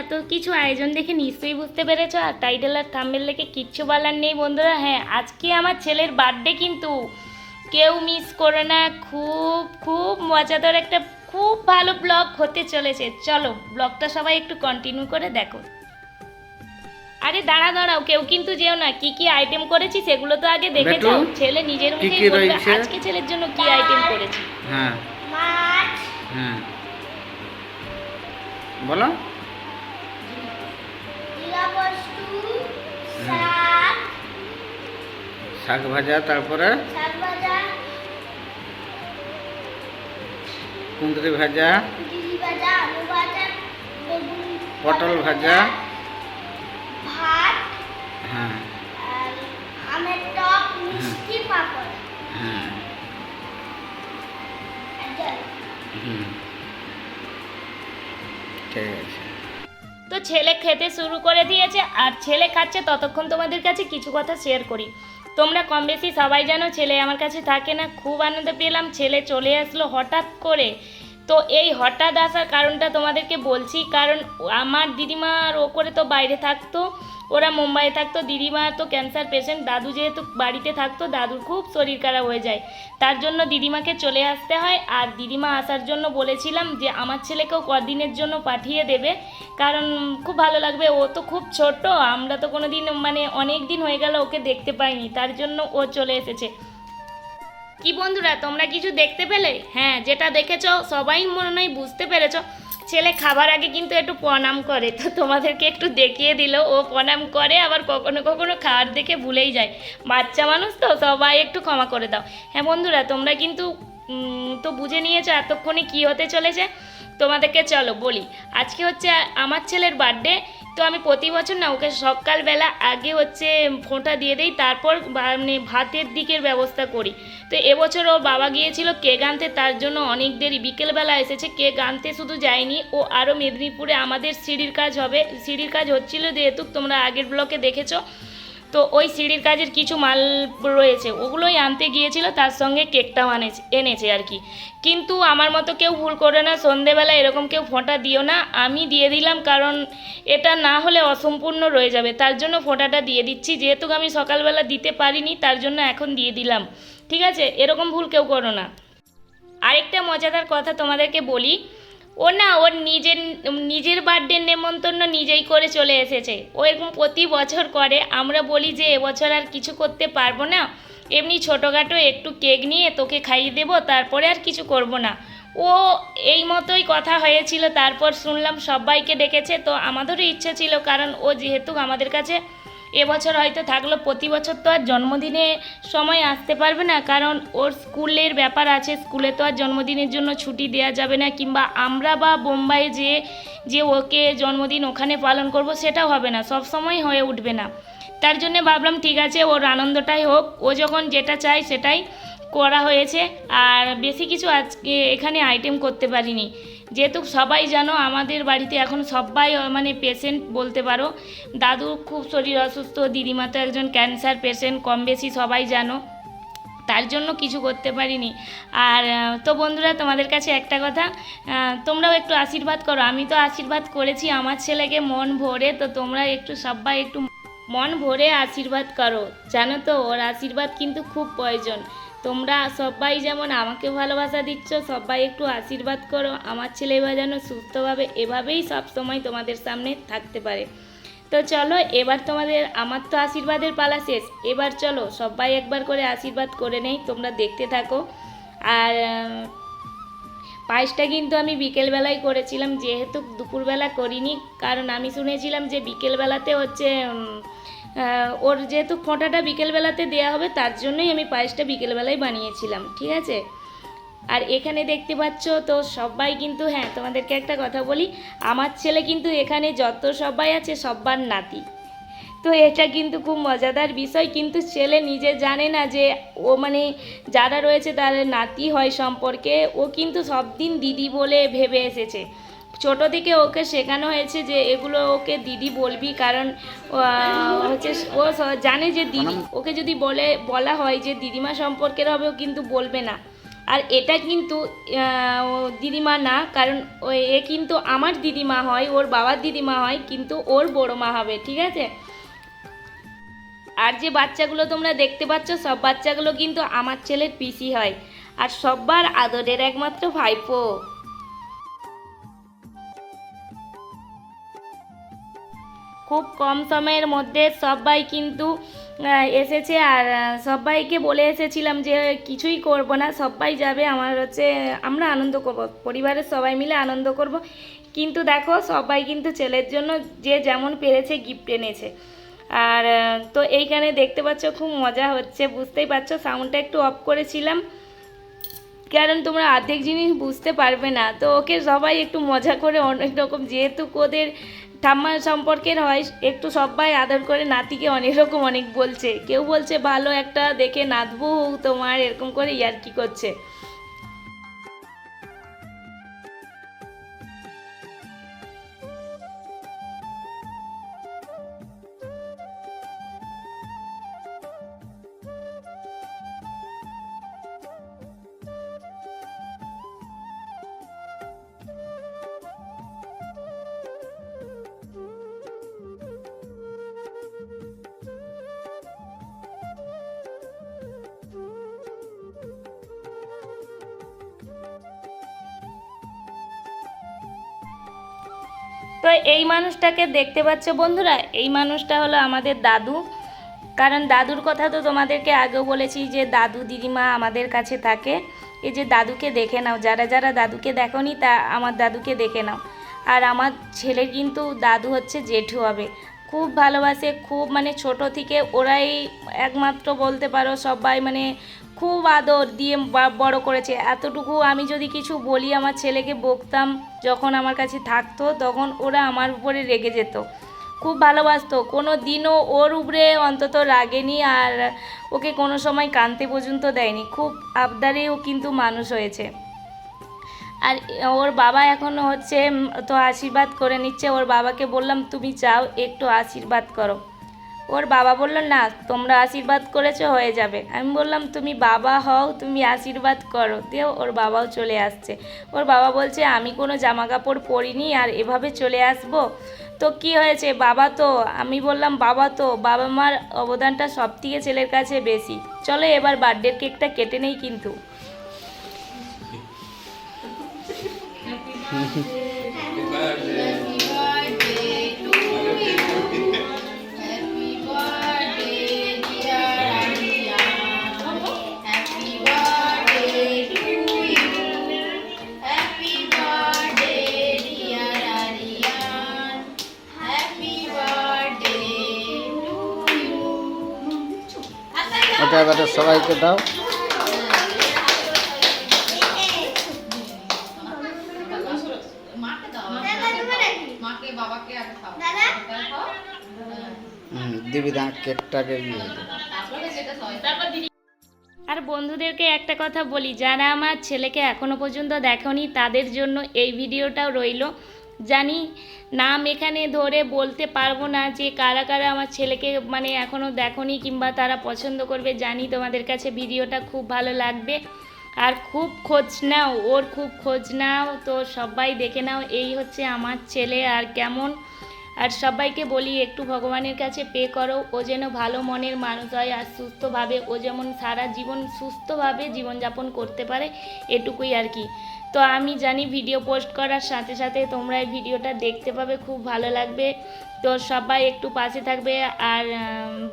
এত কিছু আয়োজন দেখে নিশ্চয়ই বুঝতে পেরেছ আর টাইটেল আর থাম্বেল দেখে কিচ্ছু বলার নেই বন্ধুরা। হ্যাঁ আজকে আমার ছেলের বার্থডে কিন্তু। কেউ মিস করে না খুব খুব মজাদার একটা খুব ভালো ব্লগ হতে চলেছে। চলো ব্লগটা সবাই একটু কন্টিনিউ করে দেখো। আরে দাঁড়া দাঁড়াও কেউ কিন্তু যেও না। কি কি আইটেম করেছি সেগুলো তো আগে দেখেছ বেটু, ছেলে নিজের কি মুখেই বলবে আজকে ছেলের জন্য কি আইটেম করেছি? হ্যাঁ। মাছ। হ্যাঁ। বলো। শাক। ভাজা তারপরে? কুঁদরি ভাজা। পটল ভাজা হ্যাঁ। ছেলে খেতে শুরু করে দিয়েছে আর ছেলে খাচ্ছে ততক্ষণ তোমাদের কাছে কিছু কথা শেয়ার করি। তোমরা কম বেশি সবাই জানো ছেলে আমার কাছে থাকে না। খুব আনন্দ পেলাম। ছেলে চলে আসলো হঠাৎ করে। তো এই হঠাৎ আসার কারণটা তোমাদেরকে বলছি, কারণ আমার দিদিমা আর ও করে তো বাইরে থাকতো, ওরা মুম্বাইয়ে থাকতো, দিদিমা তো ক্যান্সার পেশেন্ট দাদু যেহেতু বাড়িতে থাকতো, দাদুর খুব শরীর খারাপ হয়ে যায়। তার জন্য দিদিমাকে চলে আসতে হয়, আর দিদিমা আসার জন্য বলেছিলাম যে আমার ছেলেকেও কদিনের জন্য পাঠিয়ে দেবে, কারণ খুব ভালো লাগবে, ও তো খুব ছোট, আমরা তো কোনো দিন মানে অনেক দিন হয়ে গেল ওকে দেখতে পাইনি, তার জন্য ও চলে এসেছে। কি বন্ধুরা, তোমরা কিছু দেখতে পেলে? হ্যাঁ যেটা দেখেছ, সবাই মনে হয় বুঝতে পেরেছ। ছেলে খাবার আগে কিন্তু একটু প্রণাম করে, তো তোমাদেরকে একটু দেখিয়ে দিল, ও প্রণাম করে, আবার কখনো কখনো খাবার দেখে ভুলেই যায়। বাচ্চা মানুষ তো, সবাই একটু ক্ষমা করে দাও। হ্যাঁ বন্ধুরা, তোমরা কিন্তু তো বুঝে নিয়েছো এতক্ষণে কি হতে চলেছে? তোমাদেরকে চলো বলি, আজকে হচ্ছে আমার ছেলের বার্থডে তো আমি প্রতি বছর না, ওকে সকালবেলা আগে হচ্ছে ফোঁটা দিয়ে দিই, তারপর মানে ভাতের দিকের ব্যবস্থা করি। তো এবছর ও বাবা গিয়েছিল কেক আনতে, তার জন্য অনেক দেরি। বিকেলবেলা এসেছে, কেক আনতে শুধু যায়নি। ও আরও মেদিনীপুরে আমাদের সিঁড়ির কাজ হবে। সিঁড়ির কাজ হচ্ছিল যেহেতু তোমরা আগের ব্লকে দেখেছ। তো ওই সিঁড়ির কাজের কিছু মাল রয়েছে, ওগুলোই আনতে গিয়েছিল, তার সঙ্গে কেকটাও আনেছে, এনেছে আর কি। কিন্তু আমার মতো কেউ ভুল করে না, সন্ধেবেলা এরকম কেউ ফোঁটা দিও না, আমি দিয়ে দিলাম, কারণ এটা না হলে অসম্পূর্ণ রয়ে যাবে, তার জন্য ফোঁটাটা দিয়ে দিচ্ছি, যেহেতু আমি সকালবেলা দিতে পারিনি, তার জন্য এখন দিয়ে দিলাম, ঠিক আছে? এরকম ভুল কেউ করো না। আরেকটা মজাদার কথা তোমাদেরকে বলি ও না ওর নিজের নিজের বার্থডে নেমন্তন্ন নিজেই করে চলে এসেছে। ও এরকম প্রতি বছর করে, আমরা বলি যে এবছর আর কিছু করতে পারব না। এমনি ছোটোখাটো একটু কেক নিয়ে তোকে খাইয়ে দেবো, তারপরে আর কিছু করব না। ও এই মতোই কথা হয়েছিল, তারপর শুনলাম সবাইকে ডেকেছে, তো আমাদেরও ইচ্ছা ছিল, কারণ ও যেহেতু আমাদের কাছে এবছর হয়তো থাকল, প্রতি বছর তো আর জন্মদিনে সময় আসতে পারবে না, কারণ ওর স্কুলের ব্যাপার আছে, স্কুলে তো আর জন্মদিনের জন্য ছুটি দেওয়া যাবে না, কিংবা আমরা বা বোম্বাইয়ে যে যে ওকে জন্মদিন ওখানে পালন করব সেটাও হবে না, সব সময় হয়ে উঠবে না। তার জন্য ভাবলাম, ঠিক আছে, ওর আনন্দটাই হোক, ও যখন যেটা চায় সেটাই করা হয়েছে আর বেশি কিছু আজকে এখানে আইটেম করতে পারিনি। যেহেতু সবাই জানো আমাদের বাড়িতে এখন সবাই মানে পেশেন্ট বলতে পারো, দাদু খুব শরীর অসুস্থ, দিদিমা তো একজন ক্যান্সার পেশেন্ট কম বেশি সবাই জানো, তার জন্য কিছু করতে পারিনি। আর তো বন্ধুরা তোমাদের কাছে একটা কথা তোমরাও একটু আশীর্বাদ করো। আমি তো আশীর্বাদ করেছি, আমার ছেলেকে মন ভরে, তো তোমরা একটু সবাই একটু মন ভরে আশীর্বাদ করো। জানো তো, ওর আশীর্বাদ কিন্তু খুব প্রয়োজন। তোমরা সবাই যেমন আমাকে ভালোবাসা দিচ্ছ, সবাই একটু আশীর্বাদ করো। আমার ছেলে এবার যেন সুস্থভাবে এভাবেই সব সময় তোমাদের সামনে থাকতে পারে। তো চলো, এবার তোমাদের, আমার তো আশীর্বাদের পালা শেষ। এবার চলো, সবাই একবার করে আশীর্বাদ করে নেই, তোমরা দেখতে থাকো। আর পায়েসটা কিন্তু আমি বিকেলবেলায় করেছিলাম, যেহেতু দুপুরবেলা করিনি, কারণ আমি শুনেছিলাম যে বিকেলবেলাতে হচ্ছে ওর যেহেতু ফোঁটাটা বিকেলবেলাতে দেওয়া হবে, তার জন্যই আমি পায়েসটা বিকেলবেলায় বানিয়েছিলাম, ঠিক আছে? আর এখানে দেখতে পাচ্ছ তো সবাই কিন্তু হ্যাঁ তোমাদেরকে একটা কথা বলি, আমার ছেলে কিন্তু এখানে যত সবাই আছে, সব্বার নাতি। তো এটা কিন্তু খুব মজাদার বিষয়, কিন্তু ছেলে নিজে জানে না যে ও মানে যারা রয়েছে, তার নাতি হয় সম্পর্কে, ও কিন্তু সব দিন দিদি বলে ভেবে এসেছে। ছোট থেকে ওকে শেখানো হয়েছে যে এগুলো ওকে দিদি বলবি কারণ হচ্ছে ও জানে যে দিদি ওকে যদি বলে বলা হয় যে দিদিমা সম্পর্কের হবে ও কিন্তু বলবে না। আর এটা কিন্তু দিদিমা না কারণ ও এ কিন্তু আমার দিদিমা হয় ওর বাবার দিদিমা হয় কিন্তু ওর বড় মা হবে ঠিক আছে? আর যে বাচ্চাগুলো তোমরা দেখতে পাচ্ছ সব বাচ্চাগুলো কিন্তু আমার ছেলের পিসি হয় আর সব্বার আদরের একমাত্র ভাইপো। খুব কম সময়ের মধ্যে সবাই কিন্তু এসেছে আর সবাইকে বলে এসেছিলাম যে কিছুই করব না, সবাই যাবে, আমার হচ্ছে, আমরা আনন্দ করব, পরিবারের সবাই মিলে আনন্দ করব। কিন্তু দেখো, সবাই কিন্তু ছেলের জন্য যে যেমন পেরেছে গিফট এনেছে। আর তো এইখানে দেখতে পাচ্ছ, খুব মজা হচ্ছে, বুঝতেই পারছ সাউন্ডটা একটু অফ করেছিলাম। কারণ তোমরা অর্ধেক জিনিস বুঝতে পারবে না, তো ওকে সবাই একটু মজা করে অনেক রকম, যেহেতু ওদের ঠাম্মা সম্পর্কের হয়, একটু সবাই আদর করে নাতিকে অনেক রকম অনেক বলছে। কেউ বলছে, ভালো একটা দেখে নাতবু তোমার এরকম করে ইয়ার্কি করছে। তো এই মানুষটাকে দেখতে পাচ্ছ বন্ধুরা, এই মানুষটা হলো আমাদের দাদু। কারণ দাদুর কথা তো তোমাদেরকে আগেও বলেছি যে দাদু দিদিমা আমাদের কাছে থাকে। এই যে দাদুকে দেখে নাও, যারা যারা দাদুকে দেখনি তা আমার দাদুকে দেখে নাও। আর আমার ছেলে কিন্তু দাদু হচ্ছে জেঠু হবে। খুব ভালোবাসে, খুব মানে ছোট থেকে ওরাই একমাত্র বলতে পারো সবাই মানে খুব আদর দিয়ে বড় করেছে। এতটুকু আমি যদি কিছু বলি আমার ছেলেকে বকতাম যখন আমার কাছে থাকতো তখন ওরা আমার উপরে রেগে যেত। খুব ভালোবাসতো। কোনো দিনও ওর উপরে অন্তত রাগেনি আর ওকে কোনো সময় কানতে পর্যন্ত দেয়নি। খুব আবদারেও কিন্তু মানুষ হয়েছে। আর ওর বাবা এখন হচ্ছে তো আশীর্বাদ করে নিচ্ছে। ওর বাবাকে বললাম, তুমি যাও, একটু আশীর্বাদ করো। ওর বাবা বলল, না, তোমরা আশীর্বাদ করেছ, হয়ে যাবে। আমি বললাম, তুমি বাবা হও, তুমি আশীর্বাদ করো। দিয়ে ওর বাবাও চলে আসছে। ওর বাবা বলছে, আমি কোনো জামা কাপড় পরিনি আর এভাবে চলে আসব? তো কি হয়েছে? বাবা তো, আমি বললাম, বাবা তো, বাবা মার অবদানটা সব থেকে ছেলের কাছে বেশি। চলো এবার বার্থডের কেকটা কেটে নেই কিন্তু। ওটা এবারে সবাইকে দাও। হয় আর বন্ধুদেরকে একটা কথা বলি, যারা আমার ছেলেকে এখনও পর্যন্ত দেখনি, তাদের জন্য এই ভিডিওটাও রইল। জানি নাম এখানে ধরে বলতে পারব না যে কারা কারা আমার ছেলেকে মানে এখনও দেখনি কিংবা তারা পছন্দ করবে, জানি তোমাদের কাছে ভিডিওটা খুব ভালো লাগবে। আর খুব খোঁজ নাও, ওর খুব খোঁজ নাও, তো সবাই দেখে নাও, এই হচ্ছে আমার ছেলে আর কেমন আর সবাইকে বলি, একটু ভগবানের কাছে পে করো। ও যেন ভালো মনের মানুষ হয় আর সুস্থভাবে, ও যেমন সারা জীবন সুস্থভাবে জীবনযাপন করতে পারে, এটুকুই আর কি। তো আমি জানি ভিডিও পোস্ট করার সাথে সাথে তোমরা এই ভিডিওটা দেখতে পাবে, খুব ভালো লাগবে। তো সবাই একটু পাশে থাকবে আর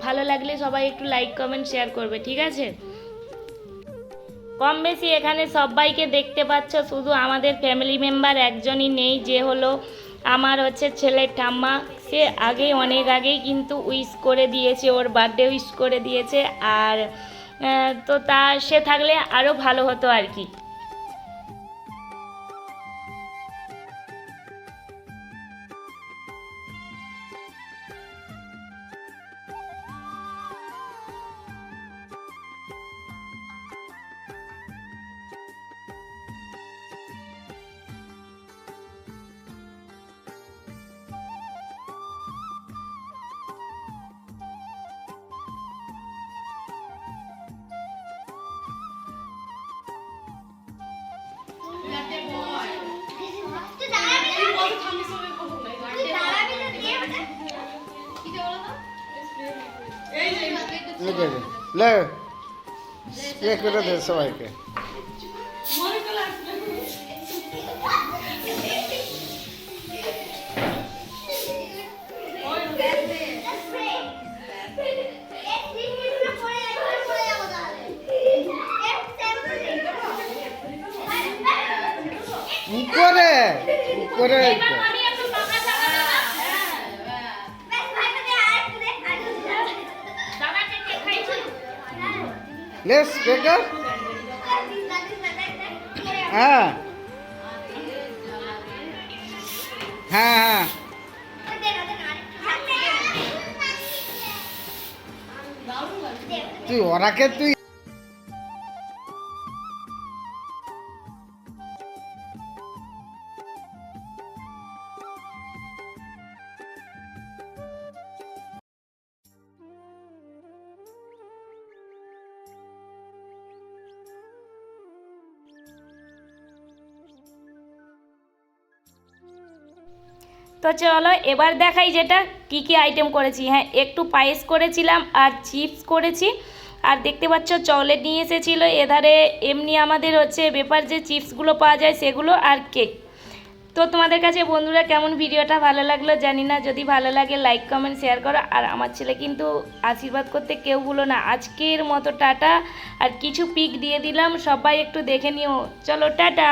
ভালো লাগলে সবাই একটু লাইক কমেন্ট শেয়ার করবে, ঠিক আছে? কম বেশি এখানে সবাইকে দেখতে পাচ্ছ, শুধু আমাদের ফ্যামিলি মেম্বার একজনই নেই, যে হলো আমার হচ্ছে ছেলের ঠাম্মা, সে আগে অনেক আগেই কিন্তু উইশ করে দিয়েছে, ওর বার্থডে উইশ করে দিয়েছে। আর তো তা, সে থাকলে আরও ভালো হতো আর কি। লে। স্প্রে করে দে সবাইকে। উপরে উপরে লে স্প্রে কর হ্যাঁ হ্যাঁ হ্যাঁ তুই ওরাকে তুই তো চলো, এবার দেখাই যেটা, কি কি আইটেম করেছি। হ্যাঁ একটু পায়েস করেছিলাম আর চিপস করেছি। আর দেখতে পাচ্ছ চকলেট নিয়ে এসেছিল। এধারে এমনি আমাদের হচ্ছে ব্যাপার যে চিপসগুলো পাওয়া যায়, সেগুলো আর কেক তো তোমাদের কাছে বন্ধুরা, কেমন ভিডিওটা? ভালো লাগল? জানি না, যদি ভালো লাগে লাইক কমেন্ট শেয়ার করো। আর আমার ছেলে কিন্তু আশীর্বাদ করতে কেউ ভুলো না। আজকের মতো টাটা। আর কিছু পিক দিয়ে দিলাম, সবাই একটু দেখে নিও। চলো, টাটা!